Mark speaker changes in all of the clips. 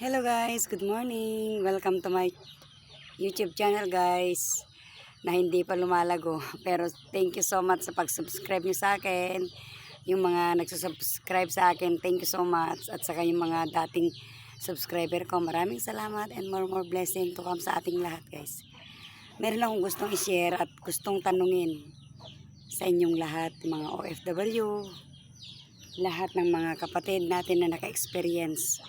Speaker 1: Hello guys, good morning. Welcome to my YouTube channel guys na hindi pa lumalago. Pero thank you so much sa pag-subscribe niyo sa akin. Yung mga nagsusubscribe sa akin, thank you so much. At saka yung mga dating subscriber ko, maraming salamat and more more blessing to come sa ating lahat guys. Meron akong gustong i-share at gustong tanungin sa inyong lahat, mga OFW, lahat ng mga kapatid natin na naka-experience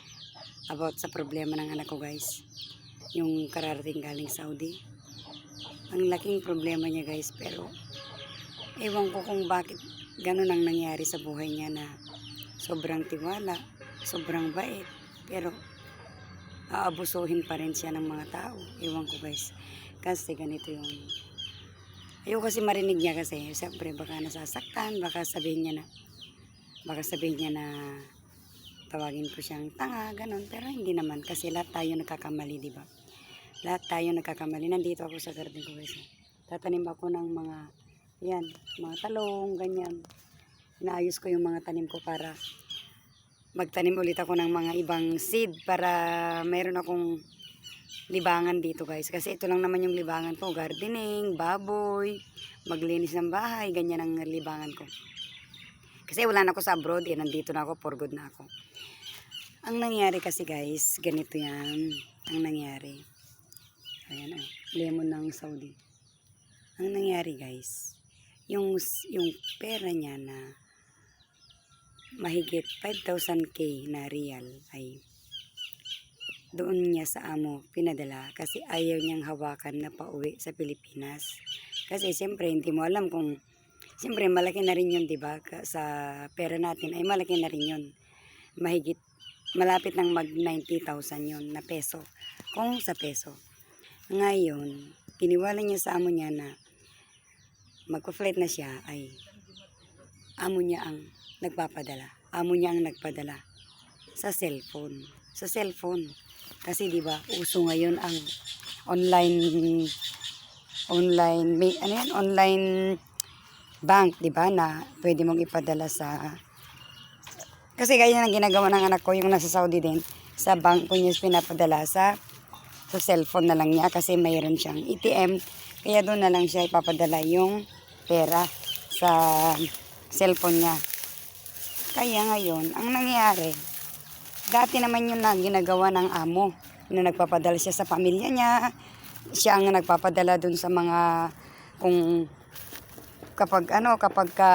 Speaker 1: about sa problema ng anak ko guys. Yung kararating galing Saudi. Ang laking problema niya guys pero ewan ko kung bakit ganun ang nangyari sa buhay niya na sobrang tiwala sobrang bait pero aabusuhin pa rin siya ng mga tao. Ewan ko guys. Kasi ganito yung ayoko kasi marinig niya kasi siyempre baka nasasaktan baka sabihin niya na baka sabihin niya na tawagin ko siyang tanga, ganun. Pero hindi naman kasi lahat tayo nagkakamali, di ba? Lahat tayo nagkakamali. Nandito ako sa garden ko guys. Tatanim ako ng mga, yan, mga talong, ganyan. Inaayos ko yung mga tanim ko para magtanim ulit ako ng mga ibang seed para mayroon akong libangan dito guys. Kasi ito lang naman yung libangan ko. Gardening, baboy, maglinis ng bahay, ganyan ang libangan ko. Kasi wala na ako sa abroad, eh, nandito na ako, for good na ako. Ang nangyari kasi guys, ganito yan. Ang nangyari. Ayan ah, lemon ng Saudi. Ang nangyari guys, yung, yung pera niya na mahigit 5,000k na real ay doon niya sa amo pinadala kasi ayaw niyang hawakan na pauwi sa Pilipinas. Kasi siyempre hindi mo alam kung siyempre malaki na rin yun 'di ba? Sa pera natin ay malaki na rin yun. Mahigit malapit ng mag 90,000 yun na peso. Kung sa peso. Ngayon, piniwala niya sa amo niya na magpa-flight na siya ay amo niya ang nagpapadala. Amo niya ang nagpadala sa cellphone. Sa cellphone. Kasi 'di ba, uso ngayon ang online online may ano yan, online bank, 'di ba, na pwede mong ipadala sa kasi ganyan ang ginagawa ng anak ko, yung nasa Saudi din, sa bank ko niya pinapadala sa sa cellphone na lang niya kasi mayroon siyang ATM. Kaya doon na lang siya ipapadala yung pera sa cellphone niya. Kaya ngayon, ang nangyayari, dati naman yun na ginagawa ng amo na nagpapadala siya sa pamilya niya. Siya ang nagpapadala dun sa mga kung kapag ano, kapag ka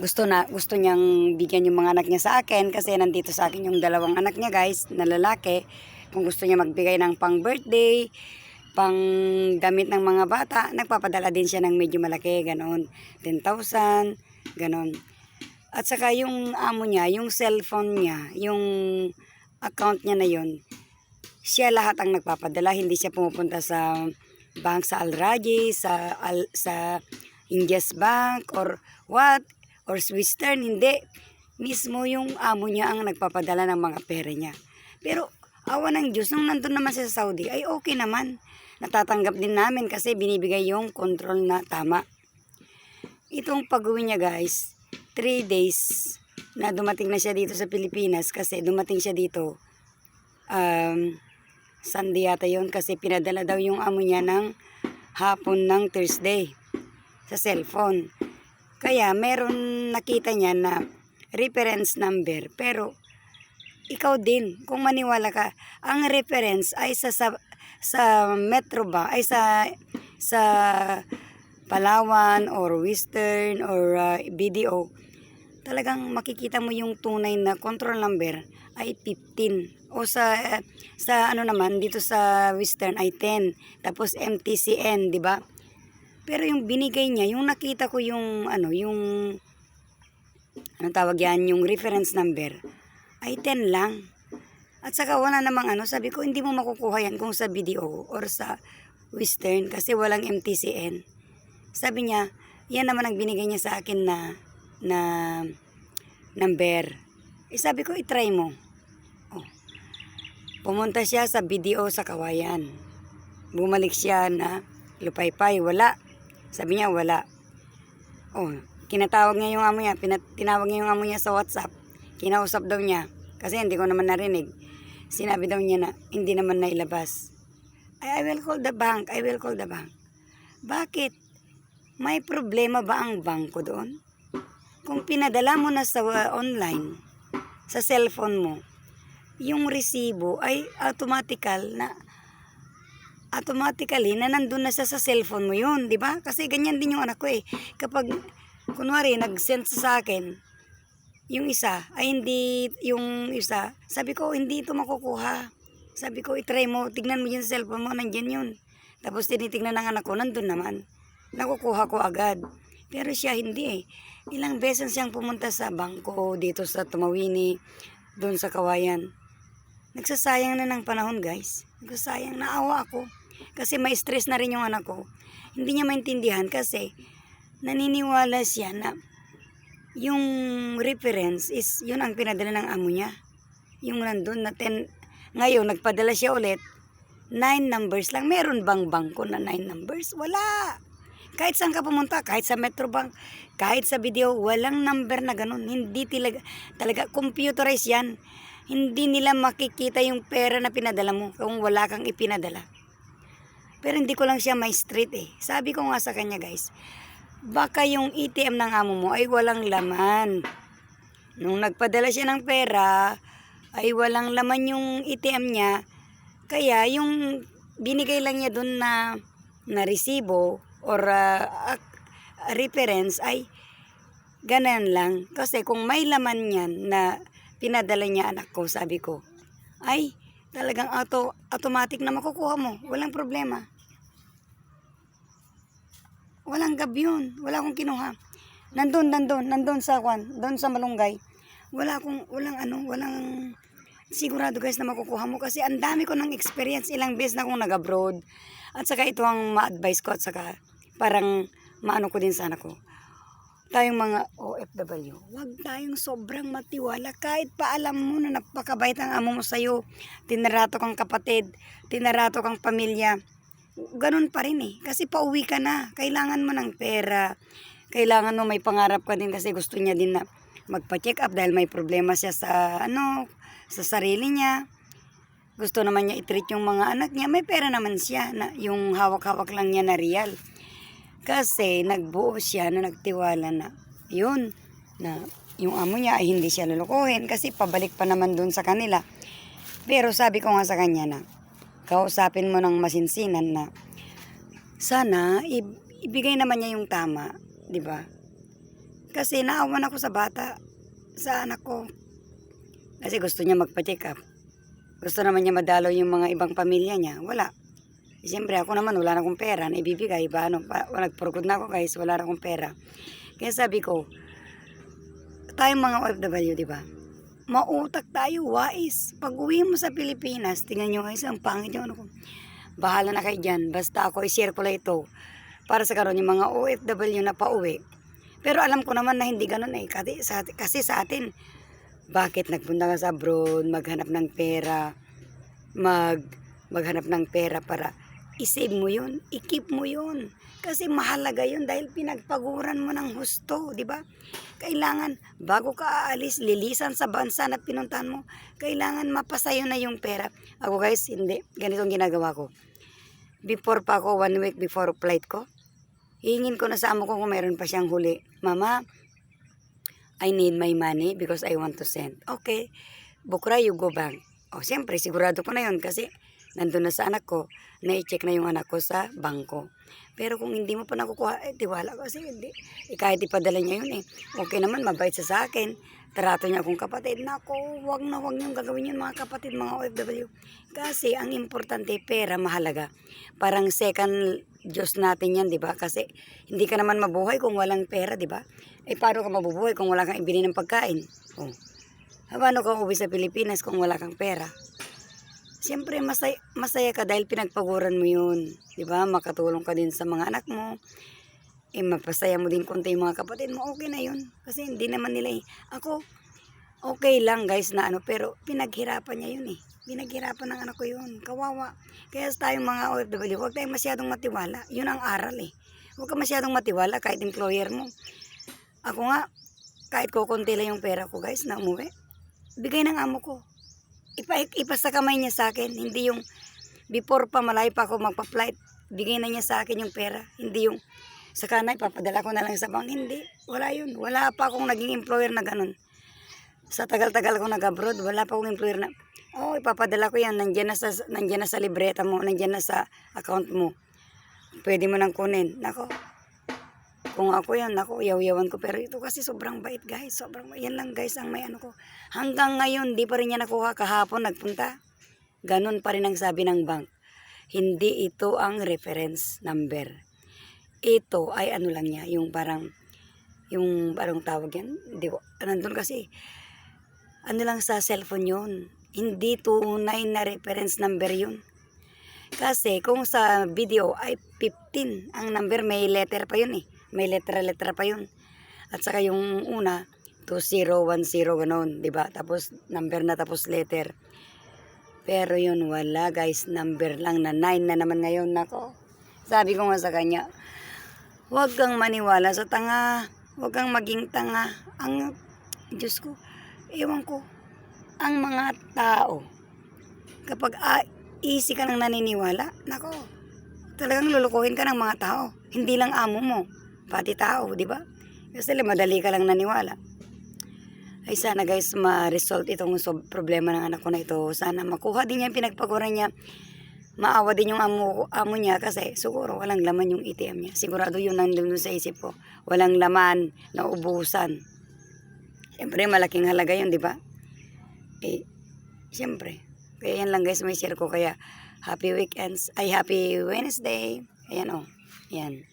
Speaker 1: gusto na gusto niyang bigyan yung mga anak niya sa akin kasi nandito sa akin yung dalawang anak niya guys na lalaki. Kung gusto niya magbigay ng pang birthday pang damit ng mga bata nagpapadala din siya ng medyo malaki ganon. 10,000 ganon. At saka yung amo niya yung cellphone niya yung account niya na yun siya lahat ang nagpapadala. Hindi siya pumupunta sa bank sa Al sa Al, sa India's Bank or what or Swissstern, hindi. Mismo yung amo niya ang nagpapadala ng mga pera niya. Pero awa ng Diyos, nung nandun naman siya sa Saudi, ay okay naman. Natatanggap din namin kasi binibigay yung control na tama. Itong pag-uwi niya guys, 3 days na dumating na siya dito sa Pilipinas kasi dumating siya dito um, Sunday yata yun kasi pinadala daw yung amo niya ng hapon ng Thursday sa cellphone. Kaya meron nakita niya na reference number pero ikaw din kung maniwala ka ang reference ay sa sa, sa Metro ba? Ay sa sa Palawan or Western or uh, BDO talagang makikita mo yung tunay na control number ay 15 o sa sa ano naman dito sa Western ay 10 tapos MTCN di ba pero yung binigay niya, yung nakita ko yung ano, yung ano tawag yan, yung reference number ay 10 lang. At saka wala namang ano, sabi ko hindi mo makukuha yan kung sa BDO or sa Western kasi walang MTCN. Sabi niya, yan naman ang binigay niya sa akin na na number. Eh sabi ko, itry mo. Oh. Pumunta siya sa BDO sa Kawayan. Bumalik siya na lupaypay, wala. Sabi niya, wala. Oh, kinatawag niya yung amo niya, pinat- tinawag niya yung amo niya sa WhatsApp. Kinausap daw niya, kasi hindi ko naman narinig. Sinabi daw niya na hindi naman nailabas. I, I will call the bank. I will call the bank. Bakit? May problema ba ang bangko doon? Kung pinadala mo na sa uh, online, sa cellphone mo, yung resibo ay automatical na automatically na nandun na siya sa cellphone mo yun, di ba? Kasi ganyan din yung anak ko eh. Kapag, kunwari, nag-send sa akin, yung isa, ay hindi, yung isa, sabi ko, hindi ito makukuha. Sabi ko, itry mo, tignan mo yung cellphone mo, nandyan yun. Tapos tinitignan ng anak ko, nandun naman. Nakukuha ko agad. Pero siya hindi eh. Ilang beses siyang pumunta sa bangko dito sa Tumawini, doon sa Kawayan. Nagsasayang na ng panahon guys. Nagsasayang, naawa ako. Kasi may stress na rin yung anak ko. Hindi niya maintindihan kasi naniniwala siya na yung reference is yun ang pinadala ng amo niya. Yung nandun na 10, ngayon nagpadala siya ulit, 9 numbers lang. Meron bang bangko na 9 numbers? Wala. Kahit saan ka pumunta, kahit sa Metrobank, kahit sa video, walang number na ganun. Hindi talaga, talaga computerized yan. Hindi nila makikita yung pera na pinadala mo kung wala kang ipinadala. Pero hindi ko lang siya may street eh. Sabi ko nga sa kanya guys, baka yung ATM ng amo mo ay walang laman. Nung nagpadala siya ng pera, ay walang laman yung ATM niya. Kaya yung binigay lang niya dun na, na resibo or uh, ak- reference ay ganun lang. Kasi kung may laman yan na pinadala niya anak ko, sabi ko, ay talagang auto, automatic na makukuha mo. Walang problema. Walang gab yun. Wala akong kinuha. Nandun, nandun, nandun sa kwan, doon sa malunggay. Wala akong, walang ano, walang sigurado guys na makukuha mo kasi ang dami ko ng experience ilang beses na akong nag-abroad at saka ito ang ma-advise ko at saka parang maano ko din sana ko tayong mga OFW wag tayong sobrang matiwala kahit pa alam mo na napakabait ang amo mo sa'yo tinarato kang kapatid tinarato kang pamilya ganun pa rin eh kasi pauwi ka na kailangan mo ng pera kailangan mo may pangarap ka din kasi gusto niya din na magpa-check up dahil may problema siya sa ano sa sarili niya. Gusto naman niya i-treat yung mga anak niya. May pera naman siya na yung hawak-hawak lang niya na real. Kasi nagbuo siya na nagtiwala na yun na yung amo niya ay hindi siya lulukuhin kasi pabalik pa naman dun sa kanila. Pero sabi ko nga sa kanya na kausapin mo ng masinsinan na sana ibigay naman niya yung tama, 'di ba? Kasi naawan ako sa bata, sa anak ko. Kasi gusto niya magpa-check up. Gusto naman niya madalaw yung mga ibang pamilya niya. Wala. Siyempre ako naman wala na akong pera na ibibigay. Ba, ano, pa, nagpurkod na ako guys, wala na akong pera. Kaya sabi ko, tayong mga OFW, di ba? Mautak tayo, wais. Pag uwi mo sa Pilipinas, tingnan nyo guys, ang pangit yung ano ko. Bahala na kayo dyan. Basta ako i-share ko lang ito para sa karon yung mga OFW na pauwi. Pero alam ko naman na hindi ganun eh. Kasi sa, kasi sa atin, bakit nagpunta ka sa abroad, maghanap ng pera, mag, maghanap ng pera para isave mo yun, i-keep mo yun. Kasi mahalaga yun dahil pinagpaguran mo ng husto, di ba? Kailangan, bago ka aalis, lilisan sa bansa na pinuntahan mo, kailangan mapasayo na yung pera. Ako guys, hindi. Ganito ang ginagawa ko. Before pa ako, one week before flight ko, hingin ko na sa amo ko kung meron pa siyang huli. Mama, I need my money because I want to send. Okay, Bukra, you go back. O, siyempre, sigurado ko na yun kasi nandun na sa anak ko, na-check na yung anak ko sa bangko. Pero kung hindi mo pa nakukuha, eh, tiwala ko kasi hindi. Eh, kahit ipadala niya yun eh. Okay naman, mabait sa akin. Tarato niya akong kapatid. Nako, wag na wag niyong gagawin yun mga kapatid, mga OFW. Kasi ang importante, pera, mahalaga. Parang second Diyos natin yan, di ba? Kasi hindi ka naman mabuhay kung walang pera, di ba? Eh, paano ka mabubuhay kung wala kang ibili ng pagkain? Oh. Paano ka uwi sa Pilipinas kung wala kang pera? Siyempre, masaya, masaya ka dahil pinagpaguran mo yun. Ba? Makatulong ka din sa mga anak mo. Eh, mapasaya mo din konti yung mga kapatid mo. Okay na yun. Kasi hindi naman nila eh. Ako, okay lang guys na ano. Pero pinaghirapan niya yun eh. Pinaghirapan ng anak ko yun. Kawawa. Kaya sa tayong mga OFW, huwag tayong masyadong matiwala. Yun ang aral eh. Huwag ka masyadong matiwala kahit employer mo. Ako nga, kahit kukunti lang yung pera ko guys na umuwi, bigay ng amo ko. Ipa, ipa sa kamay niya sa akin. Hindi yung before pa malayo pa ako magpa-flight, bigay na niya sa akin yung pera. Hindi yung sa kanay, papadala ko na lang sa bank. Hindi, wala yun. Wala pa akong naging employer na ganun. Sa tagal-tagal ko nag-abroad, wala pa akong employer na, oh, ipapadala ko yan, nandiyan na sa, nandiyan na sa libreta mo, nandiyan na sa account mo. Pwede mo nang kunin. Nako, kung ako yan, ako, yaw-yawan ko. Pero ito kasi sobrang bait, guys. Sobrang. Yan lang, guys, ang may ano ko. Hanggang ngayon, di pa rin niya nakuha. Kahapon, nagpunta. Ganon pa rin ang sabi ng bank. Hindi ito ang reference number. Ito ay ano lang niya, yung parang, yung parang tawag yan. Di ko, nandun kasi, ano lang sa cellphone yun. Hindi tunay na reference number yun. Kasi kung sa video ay 15, ang number may letter pa yun eh. May letra-letra pa yun. At saka yung una, 2010 ganon, di ba? Tapos number na tapos letter. Pero yun wala guys, number lang na 9 na naman ngayon nako. Sabi ko nga sa kanya, huwag kang maniwala sa tanga, huwag kang maging tanga. Ang, Diyos ko, ewan ko, ang mga tao, kapag ah, easy ka nang naniniwala, nako, talagang lulukuhin ka ng mga tao. Hindi lang amo mo, pati tao, di ba? Kasi madali ka lang naniwala. Ay sana guys, ma-resolve itong problema ng anak ko na ito. Sana makuha din niya yung pinagpaguran niya. Maawa din yung amo, amo niya kasi siguro walang laman yung ATM niya. Sigurado yun nandun sa isip ko. Walang laman na ubusan. Siyempre, malaking halaga yun, di ba? Eh, siyempre. Kaya yan lang guys, may share ko. Kaya, happy weekends. Ay, happy Wednesday. Ayan oh. Ayan.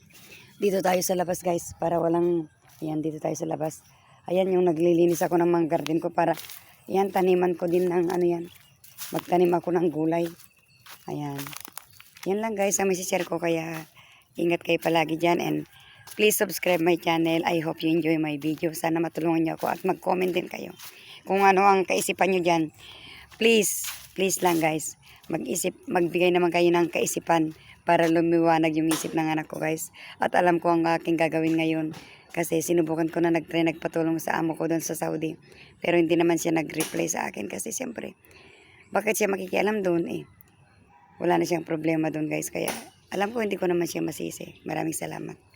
Speaker 1: Dito tayo sa labas guys. Para walang, ayan, dito tayo sa labas. Ayan yung naglilinis ako ng mga garden ko para, ayan, taniman ko din ng ano yan. Magtanim ako ng gulay. Ayan. Yan lang guys, ang share ko. Kaya, ingat kayo palagi dyan and please subscribe my channel. I hope you enjoy my video. Sana matulungan niyo ako at mag-comment din kayo. Kung ano ang kaisipan niyo dyan. Please, please lang guys. Mag-isip, magbigay naman kayo ng kaisipan para lumiwanag yung isip ng anak ko guys. At alam ko ang aking gagawin ngayon. Kasi sinubukan ko na nag-try nagpatulong sa amo ko doon sa Saudi. Pero hindi naman siya nag-reply sa akin kasi siyempre, bakit siya makikialam doon eh? Wala na siyang problema doon guys. Kaya alam ko hindi ko naman siya masisi. Maraming salamat.